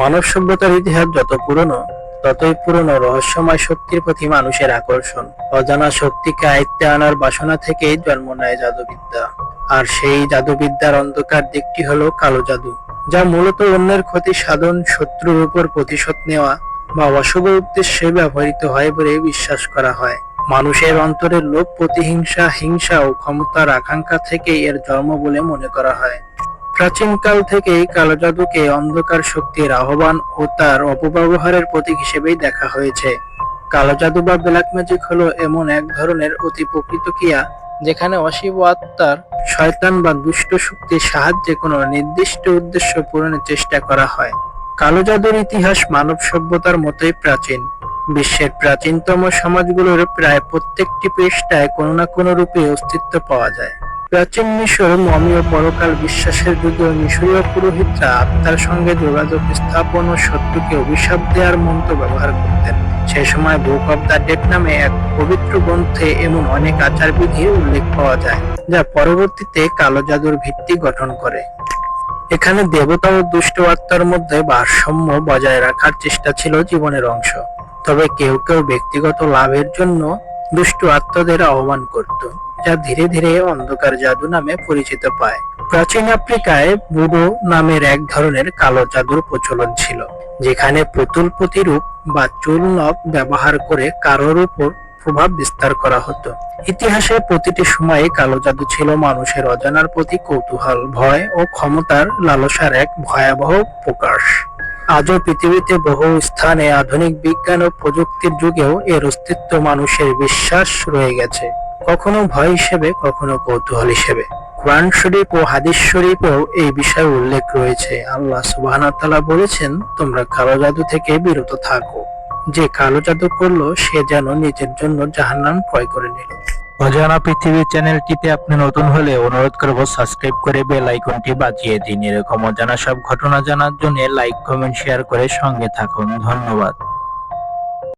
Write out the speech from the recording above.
মানব সভ্যতার ইতিহাস যত পুরনো, ততই পুরনো রহস্যময় শক্তির প্রতি মানুষের আকর্ষণ। অজানা শক্তিকে আয়ত্তে আনার বাসনা থেকেই জন্ম নেয় জাদুবিদ্যা। আর সেই জাদুবিদ্যার অন্ধকার দিকটি হলো কালো জাদু, যা মূলত অন্যের ক্ষতি সাধন, শত্রুর উপর প্রতিশোধ নেওয়া বা অশুভ উদ্দেশ্যে ব্যবহৃত হয় বলে বিশ্বাস করা হয়। মানুষের অন্তরের লোভ, প্রতিহিংসা, হিংসা ও ক্ষমতার আকাঙ্ক্ষা থেকে এর জন্ম বলে মনে করা হয়। প্রাচীনকাল থেকেই কালো জাদুকে অন্ধকার শক্তির আহ্বান ও তার অপব্যবহারের প্রতীক হিসেবেই দেখা হয়েছে। কালো জাদু বা ব্ল্যাক ম্যাজিক হলো এমন এক ধরনের অতি প্রকৃত ক্রিয়া যেখানে অশিব আত্মার শয়তান বা দুষ্ট শক্তির সাহায্যে কোনো নির্দিষ্ট উদ্দেশ্য পূরণের চেষ্টা করা হয়। কালো জাদুর ইতিহাস মানব সভ্যতার মতোই প্রাচীন। বিশ্বের প্রাচীনতম সমাজগুলোর প্রায় প্রত্যেকটি পৃষ্ঠায় কোনো না কোনো রূপে অস্তিত্ব পাওয়া যায়। প্রাচীন মিশর মমীয় পরকাল বিশ্বাসের যুগে মিশরীয় পুরোহিতরা আত্মার সঙ্গে যোগাযোগ স্থাপন ও শত্রুকে অভিশাপ দেওয়ার মন্ত্র ব্যবহার করতেন। সে সময় বুক অব দ্য ডেড নামে এক পবিত্র গ্রন্থে এমন অনেক আচার বিধির উল্লেখ পাওয়া যায়, যা পরবর্তীতে কালো জাদুর ভিত্তি গঠন করে। এখানে দেবতা ও দুষ্ট আত্মার মধ্যে ভারসাম্য বজায় রাখার চেষ্টা ছিল জীবনের অংশ। তবে কেউ কেউ ব্যক্তিগত লাভের জন্য দুষ্ট আত্মাদের আহ্বান করত। যা ধীরে ধীরে অন্ধকার জাদু নামে পরিচিত পায়। প্রাচীন আফ্রিকায় বুডো নামের এক ধরনের কালো জাদুর প্রচলন ছিল, যেখানে পুতুল প্রতিরূপ বা চুল নখ ব্যবহার করে কারোর উপর প্রভাব বিস্তার করা হতো। ইতিহাসে প্রতিটি সময়ে কালো জাদু ছিল মানুষের অজানার প্রতি কৌতূহল, ভয় ও ক্ষমতার লালসার এক ভয়াবহ প্রকাশ। আজও পৃথিবীতে বহু স্থানে আধুনিক বিজ্ঞান ও প্রযুক্তির যুগেও এর অস্তিত্ব মানুষের বিশ্বাস রয়ে গেছে। কখনো ভয় হিসেবে, কখনো কৌতূহল হিসেবে। কোরআন শরীফ ও হাদিস শরীফেও এই বিষয়ে উল্লেখ রয়েছে। আল্লাহ তাআলা বলেছেন, তোমরা কালো জাদু থেকে বিরত থাকো। যে কালো জাদু করল, সে যেন নিজের জন্য জাহান্নাম ক্রয় করে নিল। অজানা পৃথিবী চ্যানেলটিতে আপনি নতুন হলে অনুরোধ করব, সাবস্ক্রাইব করে বেল আইকনটি বাজিয়ে দিন। এরকম অজানা সব ঘটনা জানার জন্য লাইক, কমেন্ট, শেয়ার করে সঙ্গে থাকুন। ধন্যবাদ।